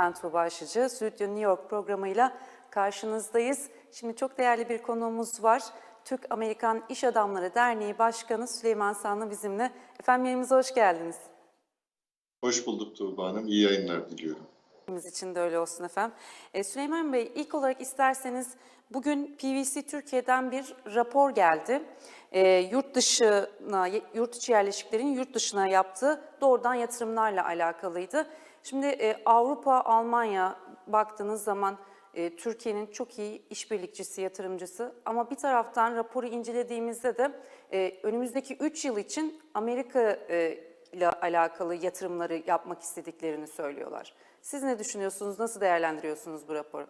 Ben Tuğba Aşıcı. Stüdyo New York programıyla karşınızdayız. Şimdi çok değerli bir konuğumuz var. Türk-Amerikan İş Adamları Derneği Başkanı Süleyman Sanlı bizimle. Efendim yayınımıza hoş geldiniz. Hoş bulduk Tuğba Hanım. İyi yayınlar diliyorum. Hepimiz için de öyle olsun efendim. E, Süleyman Bey ilk olarak isterseniz bugün PVC Türkiye'den bir rapor geldi. E, yurt dışına, yurt içi yerleşiklerin yurt dışına yaptığı doğrudan yatırımlarla alakalıydı. Şimdi e, Avrupa, Almanya baktığınız zaman e, Türkiye'nin çok iyi işbirlikçisi, yatırımcısı. Ama bir taraftan raporu incelediğimizde de e, önümüzdeki 3 yıl için Amerika e, ile alakalı yatırımları yapmak istediklerini söylüyorlar. Siz ne düşünüyorsunuz? Nasıl değerlendiriyorsunuz bu raporu?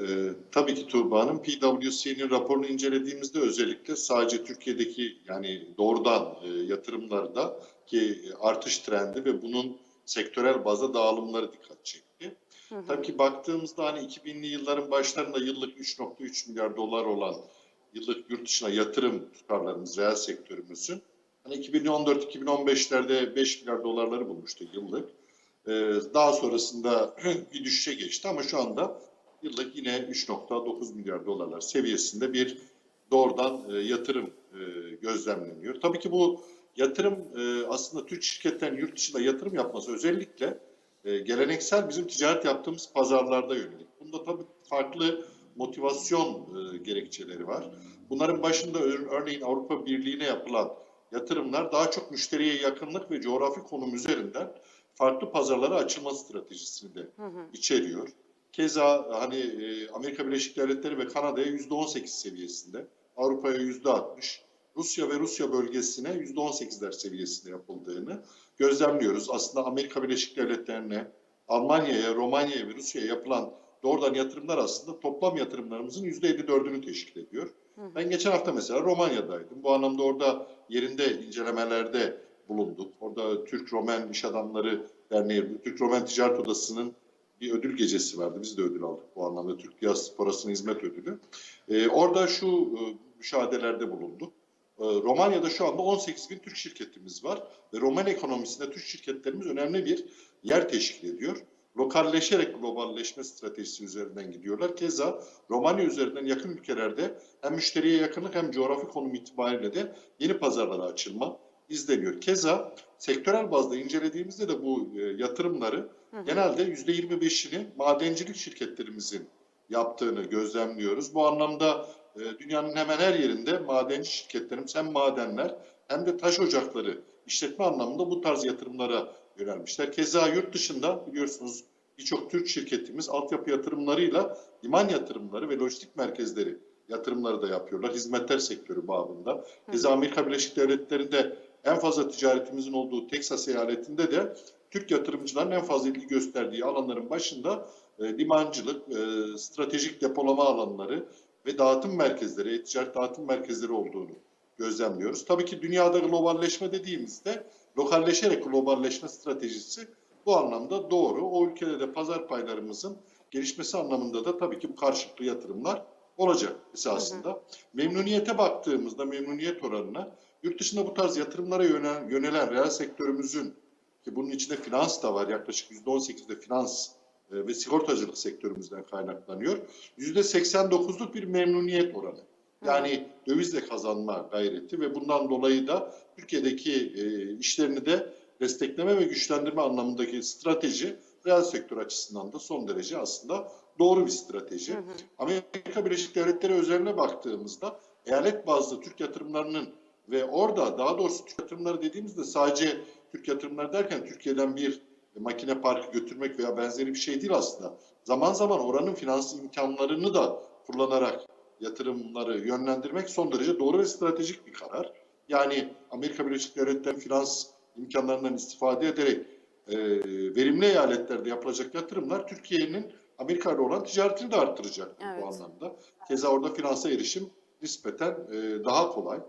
Ee, tabii ki Tuğba Hanım, PwC'nin raporunu incelediğimizde özellikle sadece Türkiye'deki yani doğrudan e, yatırımlarda ki artış trendi ve bunun sektörel bazda dağılımları dikkat çekti. Tabii ki baktığımızda hani 2000'li yılların başlarında yıllık 3.3 milyar dolar olan yıllık yurt dışına yatırım tutarlarımız, reel sektörümüzün hani 2014-2015'lerde 5 milyar dolarları bulmuştu yıllık. Ee, daha sonrasında bir düşüşe geçti ama şu anda yıllık yine 3.9 milyar dolarlar seviyesinde bir doğrudan e, yatırım e, gözlemleniyor. Tabii ki bu yatırım e, aslında Türk şirketlerin yurt dışında yatırım yapması özellikle e, geleneksel bizim ticaret yaptığımız pazarlarda yönelik. Bunda tabii farklı motivasyon e, gerekçeleri var. Bunların başında ör- örneğin Avrupa Birliği'ne yapılan yatırımlar daha çok müşteriye yakınlık ve coğrafi konum üzerinden farklı pazarlara açılma stratejisini de içeriyor. Keza hani e, Amerika Birleşik Devletleri ve Kanada'ya %18 seviyesinde, Avrupa'ya %60, Rusya ve Rusya bölgesine %18'ler seviyesinde yapıldığını gözlemliyoruz. Aslında Amerika Birleşik Devletleri'ne, Almanya'ya, Romanya'ya ve Rusya'ya yapılan doğrudan yatırımlar aslında toplam yatırımlarımızın %54'ünü teşkil ediyor. Ben geçen hafta mesela Romanya'daydım. Bu anlamda orada yerinde incelemelerde bulunduk. Orada Türk-Romen İş Adamları Derneği, Türk-Romen Ticaret Odası'nın bir ödül gecesi vardı. Biz de ödül aldık bu anlamda. Türk Diasporası'nın hizmet ödülü. Ee, orada şu e, müşahedelerde bulunduk. Ee, Romanya'da şu anda 18 bin Türk şirketimiz var. Ve Roman ekonomisinde Türk şirketlerimiz önemli bir yer teşkil ediyor. Lokalleşerek globalleşme stratejisi üzerinden gidiyorlar. Keza Romanya üzerinden yakın ülkelerde hem müşteriye yakınlık hem coğrafi konum itibariyle de yeni pazarlara açılma izleniyor. Keza sektörel bazda incelediğimizde de bu e, yatırımları genelde %25'ini madencilik şirketlerimizin yaptığını gözlemliyoruz. Bu anlamda e, dünyanın hemen her yerinde madenci şirketlerimiz hem madenler hem de taş ocakları işletme anlamında bu tarz yatırımlara yönelmişler. Keza yurt dışında biliyorsunuz birçok Türk şirketimiz altyapı yatırımlarıyla liman yatırımları ve lojistik merkezleri yatırımları da yapıyorlar. Hizmetler sektörü babında. Keza Amerika Birleşik Devletleri'nde en fazla ticaretimizin olduğu Teksas eyaletinde de Türk yatırımcıların en fazla ilgi gösterdiği alanların başında e, limancılık, e, stratejik depolama alanları ve dağıtım merkezleri, ticaret dağıtım merkezleri olduğunu gözlemliyoruz. Tabii ki dünyada globalleşme dediğimizde lokalleşerek globalleşme stratejisi bu anlamda doğru. O ülkede de pazar paylarımızın gelişmesi anlamında da tabii ki karşılıklı yatırımlar olacak esasında. Memnuniyete baktığımızda memnuniyet oranına yurt dışında bu tarz yatırımlara yönelen, yönelen reel sektörümüzün ki bunun içinde finans da var yaklaşık %18'de finans ve sigortacılık sektörümüzden kaynaklanıyor. %89'luk bir memnuniyet oranı. Yani dövizle kazanma gayreti ve bundan dolayı da Türkiye'deki e, işlerini de destekleme ve güçlendirme anlamındaki strateji reel sektör açısından da son derece aslında doğru bir strateji. Amerika Birleşik Devletleri özeline baktığımızda eyalet bazlı Türk yatırımlarının ve orada daha doğrusu Türk yatırımları dediğimizde sadece Türk yatırımları derken Türkiye'den bir makine parkı götürmek veya benzeri bir şey değil aslında. Zaman zaman oranın finans imkanlarını da kullanarak yatırımları yönlendirmek son derece doğru ve stratejik bir karar. Yani Amerika Birleşik Devletleri finans imkanlarından istifade ederek e, verimli eyaletlerde yapılacak yatırımlar Türkiye'nin Amerika ile olan ticaretini de arttıracak Evet. bu anlamda. Keza orada finansa erişim nispeten e, daha kolay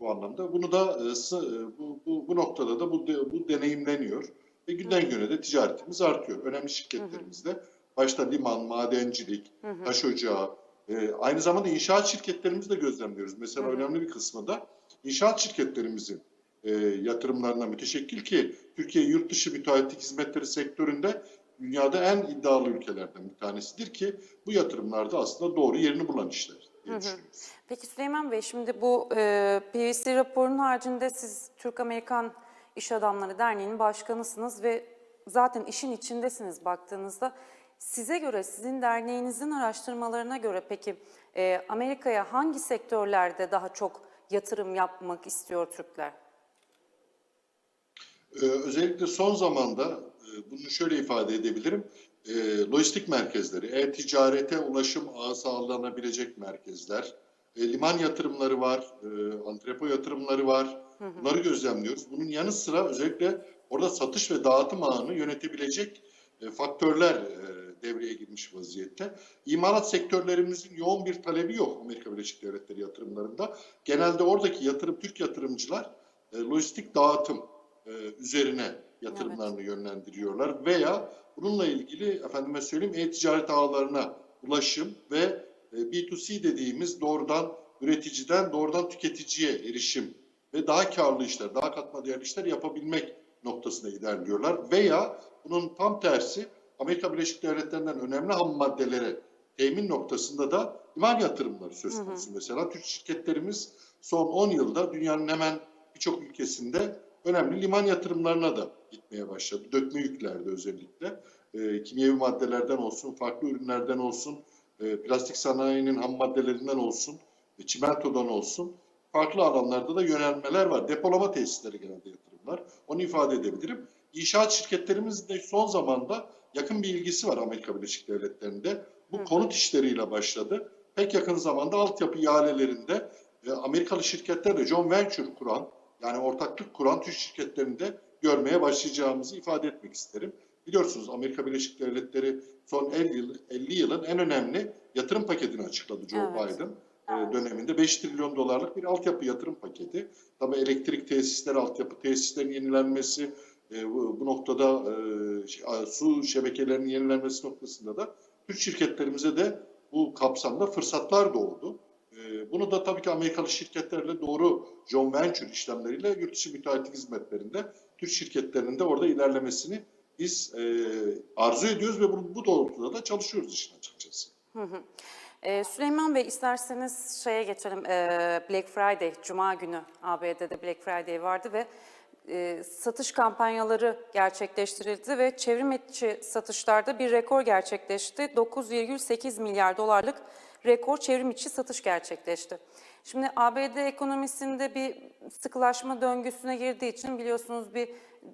bu anlamda. Bunu da e, e, bu, bu, bu noktada da bu, bu deneyimleniyor ve günden güne de ticaretimiz artıyor. Önemli şirketlerimizde başta liman, madencilik, taş ocağı, e, aynı zamanda inşaat şirketlerimizi de gözlemliyoruz. Mesela Hı hı. önemli bir kısmı da inşaat şirketlerimizin e, yatırımlarına müteşekkil ki Türkiye yurt dışı müteahhitlik hizmetleri sektöründe dünyada en iddialı ülkelerden bir tanesidir ki bu yatırımlarda aslında doğru yerini bulan işler. Peki Süleyman Bey şimdi bu e, PwC raporunun haricinde siz Türk-Amerikan İş Adamları Derneği'nin başkanısınız ve zaten işin içindesiniz baktığınızda. Size göre, sizin derneğinizin araştırmalarına göre peki e, Amerika'ya hangi sektörlerde daha çok yatırım yapmak istiyor Türkler? Ee, özellikle son zamanda e, bunu şöyle ifade edebilirim. E, lojistik merkezleri, e-ticarete ulaşım ağı sağlanabilecek merkezler, e, liman yatırımları var, e, antrepo yatırımları var. Bunları gözlemliyoruz. Bunun yanı sıra özellikle orada satış ve dağıtım ağını yönetebilecek e, faktörler e, devreye girmiş vaziyette. İmalat sektörlerimizin yoğun bir talebi yok Amerika Birleşik Devletleri yatırımlarında. Genelde oradaki yatırım Türk yatırımcılar e, lojistik dağıtım üzerine yatırımlarını yönlendiriyorlar veya bununla ilgili efendime söyleyeyim e-ticaret ağlarına ulaşım ve e, B2C dediğimiz doğrudan üreticiden doğrudan tüketiciye erişim ve daha karlı işler, daha katma değerli işler yapabilmek noktasına ilerliyorlar. Veya bunun tam tersi Amerika Birleşik Devletleri'nden önemli ham maddelere temin noktasında da liman yatırımları söz konusu. Mesela Türk şirketlerimiz son 10 yılda dünyanın hemen birçok ülkesinde önemli liman yatırımlarına da gitmeye başladı. Dökme yüklerde özellikle. E, kimyevi maddelerden olsun, farklı ürünlerden olsun, e, plastik sanayinin ham maddelerinden olsun, e, çimentodan olsun farklı alanlarda da yönelmeler var. Depolama tesisleri genelde yatırımlar. Onu ifade edebilirim. İnşaat şirketlerimiz de son zamanda yakın bir ilgisi var Amerika Birleşik Devletleri'nde. Bu konut işleriyle başladı. Pek yakın zamanda altyapı ihalelerinde e, Amerikalı şirketlerle John Venture kuran yani ortaklık kuran Türk şirketlerinde görmeye başlayacağımızı ifade etmek isterim. Biliyorsunuz Amerika Birleşik Devletleri son 50, yıl, 50 yılın en önemli yatırım paketini açıkladı Joe Evet. Biden döneminde 5 trilyon dolarlık bir altyapı yatırım paketi. Tabii elektrik tesisleri, altyapı tesislerinin yenilenmesi, e, bu, noktada e, şey, su şebekelerinin yenilenmesi noktasında da Türk şirketlerimize de bu kapsamda fırsatlar doğdu. E, bunu da tabii ki Amerikalı şirketlerle doğru joint venture işlemleriyle yurt dışı müteahhitlik hizmetlerinde Türk şirketlerinin de orada ilerlemesini biz e, arzu ediyoruz ve bu, bu doğrultuda da çalışıyoruz işin açıkçası. Ee, Süleyman Bey isterseniz şeye geçelim. Ee, Black Friday, Cuma günü ABD'de Black Friday vardı ve e, satış kampanyaları gerçekleştirildi ve çevrim içi satışlarda bir rekor gerçekleşti. 9,8 milyar dolarlık rekor çevrim içi satış gerçekleşti. Şimdi ABD ekonomisinde bir sıkılaşma döngüsüne girdiği için biliyorsunuz bir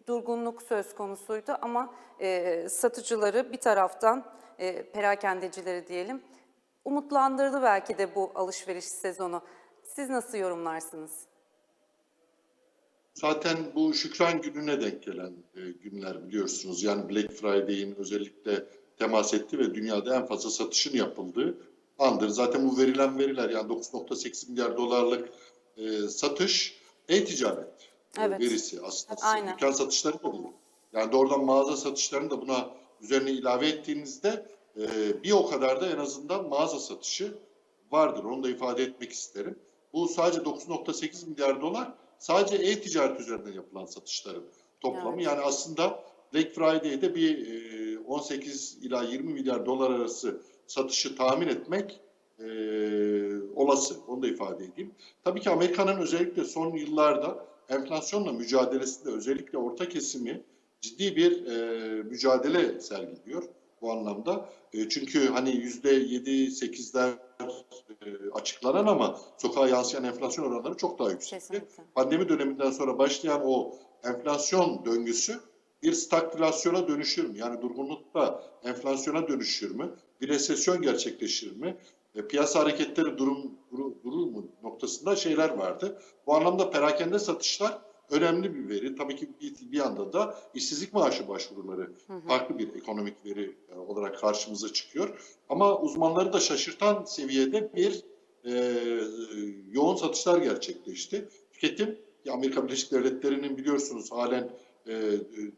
durgunluk söz konusuydu ama e, satıcıları bir taraftan e, perakendecileri diyelim umutlandırdı belki de bu alışveriş sezonu. Siz nasıl yorumlarsınız? Zaten bu Şükran Günü'ne denk gelen e, günler biliyorsunuz. Yani Black Friday'in özellikle temas etti ve dünyada en fazla satışın yapıldığı andır. Zaten bu verilen veriler yani 9.8 milyar dolarlık e, satış e-ticaret e, Evet. verisi aslında. Aynen. Dükkan satışları da değil. Yani doğrudan mağaza satışlarını da buna üzerine ilave ettiğinizde e, bir o kadar da en azından mağaza satışı vardır. Onu da ifade etmek isterim. Bu sadece 9.8 milyar dolar sadece e-ticaret üzerinden yapılan satışların toplamı. Evet. Yani aslında Black Friday'de bir e, 18 ila 20 milyar dolar arası satışı tahmin etmek e, olası. Onu da ifade edeyim. Tabii ki Amerika'nın özellikle son yıllarda enflasyonla mücadelesinde özellikle orta kesimi ciddi bir e, mücadele sergiliyor bu anlamda. E, çünkü hani yüzde yedi, sekizler e, açıklanan ama sokağa yansıyan enflasyon oranları çok daha yüksek. Kesinlikle. Pandemi döneminden sonra başlayan o enflasyon döngüsü bir stagflasyona dönüşür mü? Yani durgunlukta enflasyona dönüşür mü? Bir resesyon gerçekleşir mi? E, piyasa hareketleri durum durur, durur mu noktasında şeyler vardı. Bu anlamda perakende satışlar önemli bir veri. Tabii ki bir, bir yanda da işsizlik maaşı başvuruları farklı bir ekonomik veri olarak karşımıza çıkıyor. Ama uzmanları da şaşırtan seviyede bir e, yoğun satışlar gerçekleşti. Tüketim, Amerika Birleşik Devletleri'nin biliyorsunuz halen e,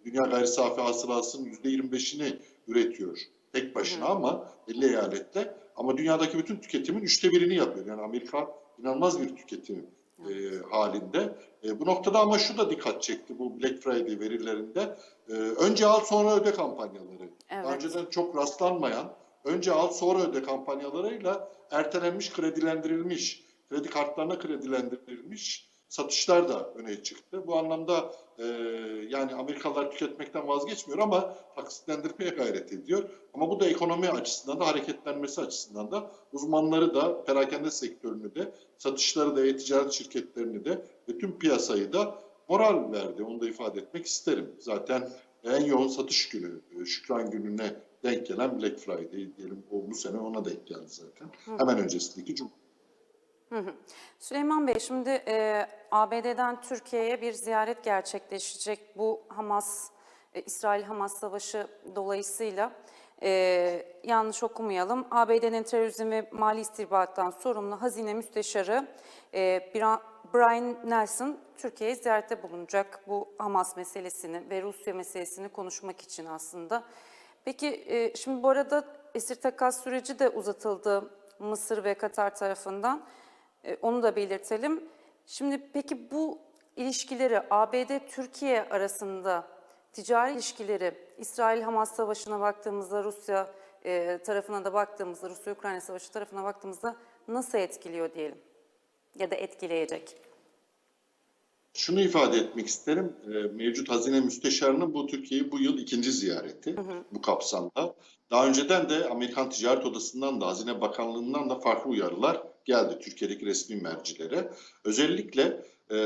dünya gayri safi hasılasının %25'ini üretiyor tek başına ama 50 eyalette. Ama dünyadaki bütün tüketimin üçte birini yapıyor. Yani Amerika inanılmaz bir tüketim e, halinde. E, bu noktada ama şu da dikkat çekti bu Black Friday verilerinde. E, önce al sonra öde kampanyaları. Daha Evet. önceden çok rastlanmayan önce al sonra öde kampanyalarıyla ertelenmiş, kredilendirilmiş, kredi kartlarına kredilendirilmiş satışlar da öne çıktı. Bu anlamda e, yani Amerikalılar tüketmekten vazgeçmiyor ama taksitlendirmeye gayret ediyor. Ama bu da ekonomi açısından da hareketlenmesi açısından da uzmanları da perakende sektörünü de satışları da e-ticaret şirketlerini de ve tüm piyasayı da moral verdi. Onu da ifade etmek isterim. Zaten en yoğun satış günü, e, Şükran gününe denk gelen Black Friday diyelim. O bu sene ona denk geldi zaten. Hemen öncesindeki Süleyman Bey, şimdi e, ABD'den Türkiye'ye bir ziyaret gerçekleşecek. Bu Hamas, e, İsrail-Hamas savaşı dolayısıyla e, yanlış okumayalım. ABD'nin terörizm ve mali istihbarattan sorumlu Hazine Müsteşarı e, Brian Nelson Türkiye'ye ziyarette bulunacak. Bu Hamas meselesini ve Rusya meselesini konuşmak için aslında. Peki e, şimdi bu arada esir takas süreci de uzatıldı Mısır ve Katar tarafından. E, Onu da belirtelim. Şimdi peki bu ilişkileri ABD-Türkiye arasında ticari ilişkileri İsrail-Hamas savaşına baktığımızda Rusya e, tarafına da baktığımızda Rusya-Ukrayna savaşı tarafına baktığımızda nasıl etkiliyor diyelim ya da etkileyecek? Şunu ifade etmek isterim. E, Mevcut Hazine Müsteşarı'nın bu Türkiye'yi bu yıl ikinci ziyareti bu kapsamda. Daha önceden de Amerikan Ticaret Odası'ndan da Hazine Bakanlığı'ndan da farklı uyarılar geldi Türkiye'deki resmi mercilere. Özellikle e,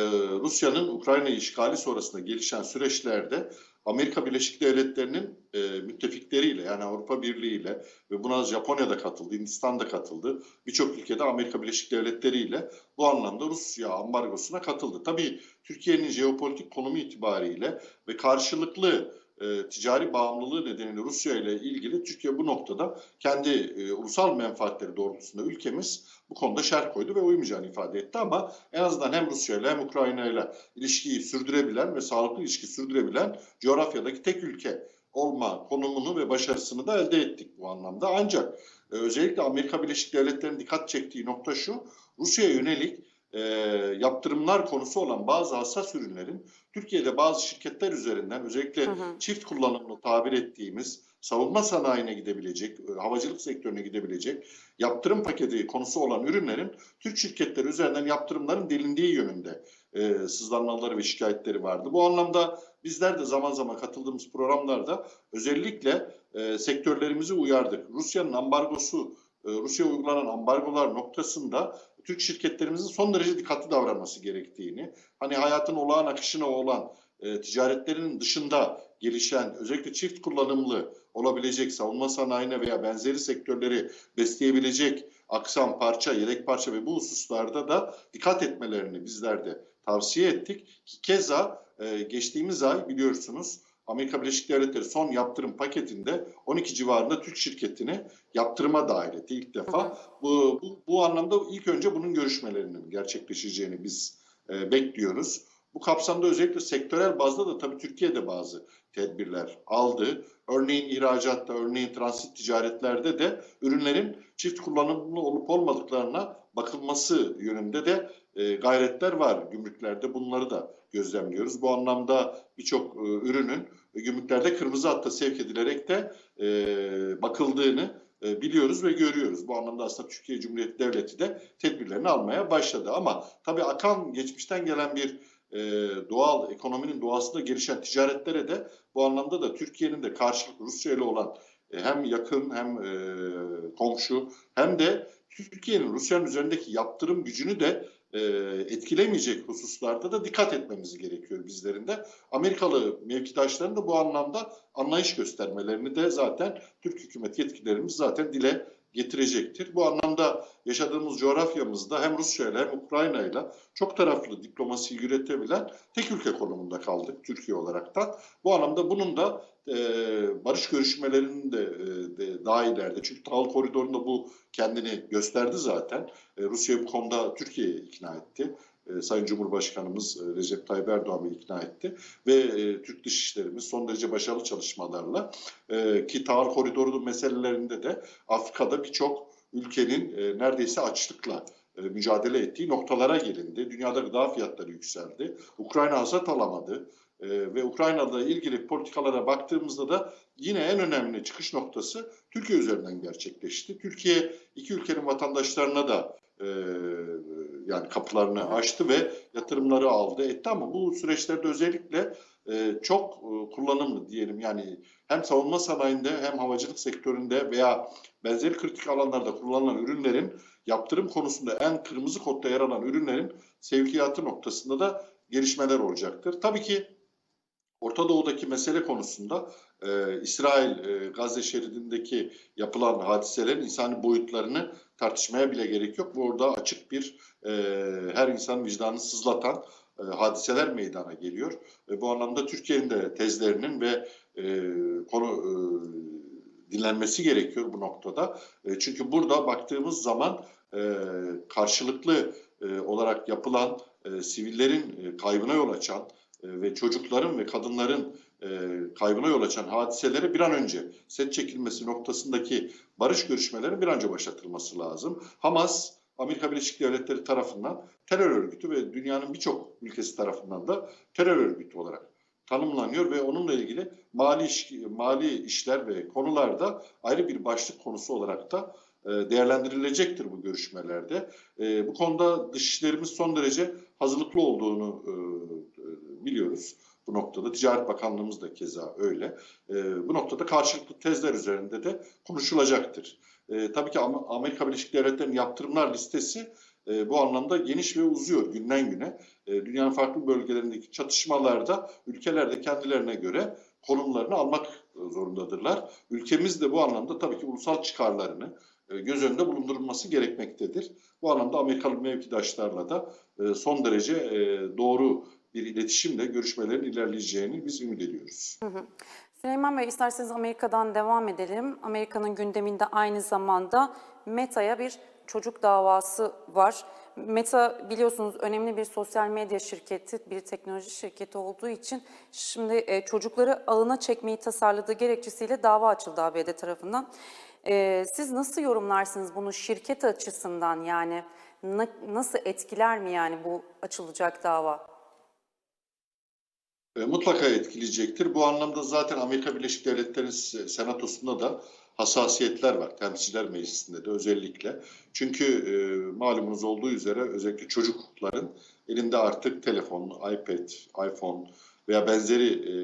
Rusya'nın Ukrayna işgali sonrasında gelişen süreçlerde Amerika Birleşik Devletleri'nin e, müttefikleriyle yani Avrupa Birliği ile ve buna Japonya da katıldı, Hindistan da katıldı. Birçok ülkede Amerika Birleşik Devletleri ile bu anlamda Rusya ambargosuna katıldı. Tabii Türkiye'nin jeopolitik konumu itibariyle ve karşılıklı e, ticari bağımlılığı nedeniyle Rusya ile ilgili Türkiye bu noktada kendi e, ulusal menfaatleri doğrultusunda ülkemiz bu konuda şerh koydu ve uymayacağını ifade etti ama en azından hem Rusya ile hem Ukrayna ile ilişkiyi sürdürebilen ve sağlıklı ilişki sürdürebilen coğrafyadaki tek ülke olma konumunu ve başarısını da elde ettik bu anlamda. Ancak e, özellikle Amerika Birleşik Devletleri'nin dikkat çektiği nokta şu, Rusya'ya yönelik e, yaptırımlar konusu olan bazı hassas ürünlerin Türkiye'de bazı şirketler üzerinden özellikle Hı hı. çift kullanımlı tabir ettiğimiz savunma sanayine gidebilecek, e, havacılık sektörüne gidebilecek yaptırım paketi konusu olan ürünlerin Türk şirketleri üzerinden yaptırımların delindiği yönünde e, sızlanmaları ve şikayetleri vardı. Bu anlamda bizler de zaman zaman katıldığımız programlarda özellikle e, sektörlerimizi uyardık. Rusya'nın ambargosu, e, Rusya'ya uygulanan ambargolar noktasında Türk şirketlerimizin son derece dikkatli davranması gerektiğini, hani hayatın olağan akışına olan e, ticaretlerinin dışında gelişen özellikle çift kullanımlı olabilecek savunma sanayine veya benzeri sektörleri besleyebilecek aksam, parça, yedek parça ve bu hususlarda da dikkat etmelerini bizler de tavsiye ettik. Keza e, geçtiğimiz ay biliyorsunuz Amerika Birleşik Devletleri son yaptırım paketinde 12 civarında Türk şirketini yaptırıma dahil etti ilk defa. Bu, bu, bu anlamda ilk önce bunun görüşmelerinin gerçekleşeceğini biz e, bekliyoruz. Bu kapsamda özellikle sektörel bazda da tabii Türkiye'de bazı tedbirler aldı. Örneğin ihracatta, örneğin transit ticaretlerde de ürünlerin çift kullanımlı olup olmadıklarına bakılması yönünde de e, gayretler var. Gümrüklerde bunları da gözlemliyoruz. Bu anlamda birçok e, ürünün gümrüklerde kırmızı hatta sevk edilerek de e, bakıldığını e, biliyoruz ve görüyoruz. Bu anlamda aslında Türkiye Cumhuriyeti Devleti de tedbirlerini almaya başladı. Ama tabii akan geçmişten gelen bir e, doğal ekonominin doğasında gelişen ticaretlere de bu anlamda da Türkiye'nin de karşılıklı Rusya ile olan e, hem yakın hem e, komşu hem de Türkiye'nin Rusya'nın üzerindeki yaptırım gücünü de e, etkilemeyecek hususlarda da dikkat etmemiz gerekiyor bizlerin de. Amerikalı mevkidaşların da bu anlamda anlayış göstermelerini de zaten Türk hükümet yetkililerimiz zaten dile getirecektir. Bu anlamda yaşadığımız coğrafyamızda hem Rusya ile hem Ukrayna ile çok taraflı diplomasiyi yürütebilen tek ülke konumunda kaldık Türkiye olarak da. Bu anlamda bunun da e, barış görüşmelerinin de, e, de daha ileride. Çünkü tahıl koridorunda bu kendini gösterdi zaten. E, Rusya bu konuda Türkiye'yi ikna etti. E, Sayın Cumhurbaşkanımız e, Recep Tayyip Erdoğan'ı ikna etti. Ve e, Türk Dışişlerimiz son derece başarılı çalışmalarla e, ki tahıl koridoru meselelerinde de Afrika'da birçok ülkenin neredeyse açlıkla mücadele ettiği noktalara gelindi. Dünyada gıda fiyatları yükseldi. Ukrayna hasat alamadı. E, ve Ukrayna'da ilgili politikalara baktığımızda da yine en önemli çıkış noktası Türkiye üzerinden gerçekleşti. Türkiye iki ülkenin vatandaşlarına da e, yani kapılarını açtı ve yatırımları aldı etti. Ama bu süreçlerde özellikle e, çok e, kullanımlı diyelim. Yani hem savunma sanayinde hem havacılık sektöründe veya benzeri kritik alanlarda kullanılan ürünlerin yaptırım konusunda en kırmızı kodda yer alan ürünlerin sevkiyatı noktasında da gelişmeler olacaktır. Tabii ki Orta Doğu'daki mesele konusunda e, İsrail e, Gazze şeridindeki yapılan hadiselerin insani boyutlarını tartışmaya bile gerek yok. Bu orada açık bir e, her insan vicdanını sızlatan e, hadiseler meydana geliyor. E, bu anlamda Türkiye'nin de tezlerinin ve e, konu e, dinlenmesi gerekiyor bu noktada. E, çünkü burada baktığımız zaman e, karşılıklı e, olarak yapılan e, sivillerin e, kaybına yol açan ve çocukların ve kadınların e, kaybına yol açan hadiselere bir an önce set çekilmesi noktasındaki barış görüşmelerinin bir an önce başlatılması lazım. Hamas, Amerika Birleşik Devletleri tarafından terör örgütü ve dünyanın birçok ülkesi tarafından da terör örgütü olarak tanımlanıyor ve onunla ilgili mali iş, mali işler ve konularda ayrı bir başlık konusu olarak da e, değerlendirilecektir bu görüşmelerde. E, Bu konuda dışişlerimiz son derece hazırlıklı olduğunu e, e, biliyoruz. Bu noktada Ticaret Bakanlığımız da keza öyle. E, Bu noktada karşılıklı tezler üzerinde de konuşulacaktır. E, Tabii ki Am- Amerika Birleşik Devletleri'nin yaptırımlar listesi e, bu anlamda geniş ve uzuyor günden güne. E, Dünyanın farklı bölgelerindeki çatışmalarda ülkeler de kendilerine göre konumlarını almak zorundadırlar. Ülkemiz de bu anlamda tabii ki ulusal çıkarlarını e, göz önünde bulundurulması gerekmektedir. Bu anlamda Amerikalı mevkidaşlarla da e, son derece e, doğru bir iletişimle görüşmelerin ilerleyeceğini biz ümit ediyoruz. Süleyman Bey isterseniz Amerika'dan devam edelim. Amerika'nın gündeminde aynı zamanda Meta'ya bir çocuk davası var. Meta biliyorsunuz önemli bir sosyal medya şirketi, bir teknoloji şirketi olduğu için şimdi e, çocukları ağına çekmeyi tasarladığı gerekçesiyle dava açıldı ABD tarafından. E, siz nasıl yorumlarsınız bunu şirket açısından yani na- nasıl etkiler mi yani bu açılacak dava? E, Mutlaka etkileyecektir. Bu anlamda zaten Amerika Birleşik Devletleri se- Senatosu'nda da hassasiyetler var. Temsilciler Meclisi'nde de özellikle. Çünkü e, malumunuz olduğu üzere özellikle çocukların elinde artık telefon, iPad, iPhone veya benzeri e,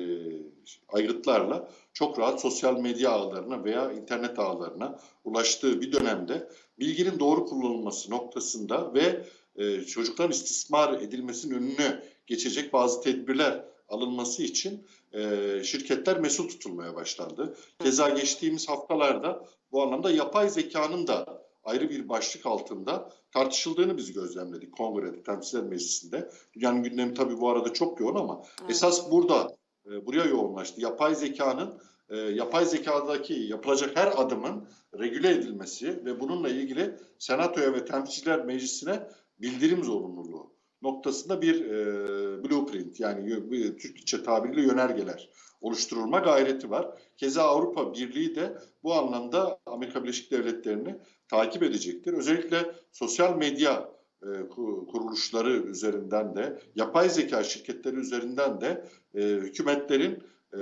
aygıtlarla çok rahat sosyal medya ağlarına veya internet ağlarına ulaştığı bir dönemde bilginin doğru kullanılması noktasında ve e, çocukların istismar edilmesinin önüne geçecek bazı tedbirler alınması için e, şirketler mesul tutulmaya başlandı. Keza geçtiğimiz haftalarda bu anlamda yapay zekanın da ayrı bir başlık altında tartışıldığını biz gözlemledik Kongrede, Temsilciler Meclisi'nde. Dünyanın gündemi tabii bu arada çok yoğun ama esas burada e, buraya yoğunlaştı. Yapay zekanın e, yapay zekadaki yapılacak her adımın regüle edilmesi ve bununla ilgili Senato'ya ve Temsilciler Meclisi'ne bildirim zorunluluğu noktasında bir e, blueprint yani bir Türkçe tabiriyle yönergeler oluşturulma gayreti var. Keza Avrupa Birliği de bu anlamda Amerika Birleşik Devletleri'ni takip edecektir. Özellikle sosyal medya e, ku- kuruluşları üzerinden de yapay zeka şirketleri üzerinden de e, hükümetlerin e,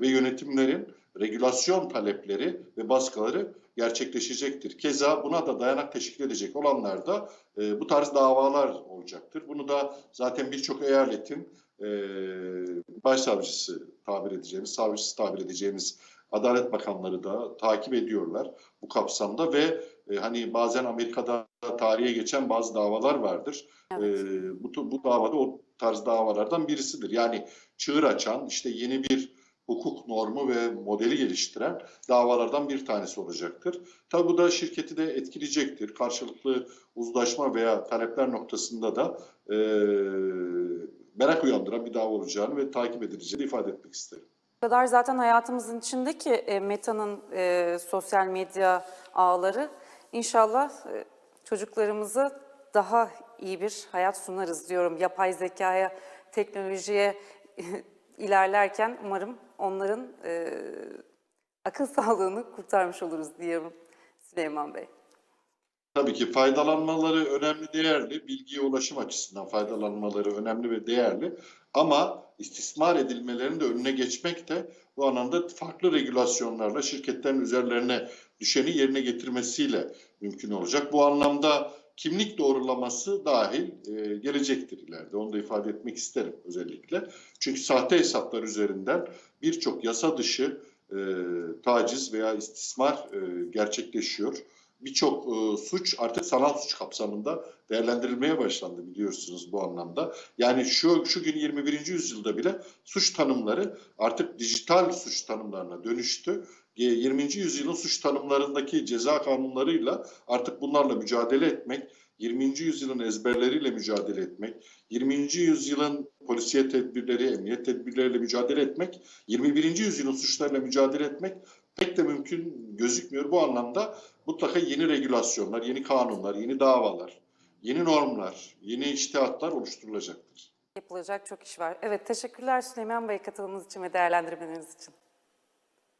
ve yönetimlerin regülasyon talepleri ve baskıları gerçekleşecektir. Keza buna da dayanak teşkil edecek olanlar da e, bu tarz davalar olacaktır. Bunu da zaten birçok eyaletin e, başsavcısı tabir edeceğimiz, savcısı tabir edeceğimiz adalet bakanları da takip ediyorlar bu kapsamda ve e, hani bazen Amerika'da tarihe geçen bazı davalar vardır. Evet. E, bu, bu davada o tarz davalardan birisidir. Yani çığır açan, işte yeni bir hukuk normu ve modeli geliştiren davalardan bir tanesi olacaktır. Tabi bu da şirketi de etkileyecektir. Karşılıklı uzlaşma veya talepler noktasında da e, merak uyandıran bir dava olacağını ve takip edileceğini ifade etmek isterim. Kadar zaten hayatımızın içindeki e, Meta'nın e, sosyal medya ağları inşallah e, çocuklarımıza daha iyi bir hayat sunarız diyorum. Yapay zekaya, teknolojiye ilerlerken umarım onların e, akıl sağlığını kurtarmış oluruz diyorum Süleyman Bey. Tabii ki faydalanmaları önemli, değerli. Bilgiye ulaşım açısından faydalanmaları önemli ve değerli. Ama istismar edilmelerinin de önüne geçmek de bu anlamda farklı regülasyonlarla şirketlerin üzerlerine düşeni yerine getirmesiyle mümkün olacak. Bu anlamda kimlik doğrulaması dahil e, gelecektir ileride. Onu da ifade etmek isterim özellikle. Çünkü sahte hesaplar üzerinden birçok yasa dışı e, taciz veya istismar e, gerçekleşiyor birçok e, suç artık sanal suç kapsamında değerlendirilmeye başlandı biliyorsunuz bu anlamda. Yani şu şu gün 21. yüzyılda bile suç tanımları artık dijital suç tanımlarına dönüştü. E, 20. yüzyılın suç tanımlarındaki ceza kanunlarıyla artık bunlarla mücadele etmek, 20. yüzyılın ezberleriyle mücadele etmek, 20. yüzyılın polisiye tedbirleri, emniyet tedbirleriyle mücadele etmek, 21. yüzyılın suçlarıyla mücadele etmek pek de mümkün gözükmüyor. Bu anlamda mutlaka yeni regülasyonlar, yeni kanunlar, yeni davalar, yeni normlar, yeni içtihatlar oluşturulacaktır. Yapılacak çok iş var. Evet, teşekkürler Süleyman Bey katılımınız için ve değerlendirmeleriniz için.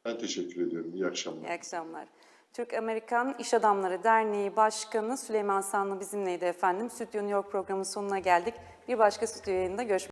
Ben teşekkür ediyorum. İyi akşamlar. İyi akşamlar. Türk-Amerikan İş Adamları Derneği Başkanı Süleyman Sanlı bizimleydi efendim. Stüdyo New York programının sonuna geldik. Bir başka stüdyo yayında görüşmek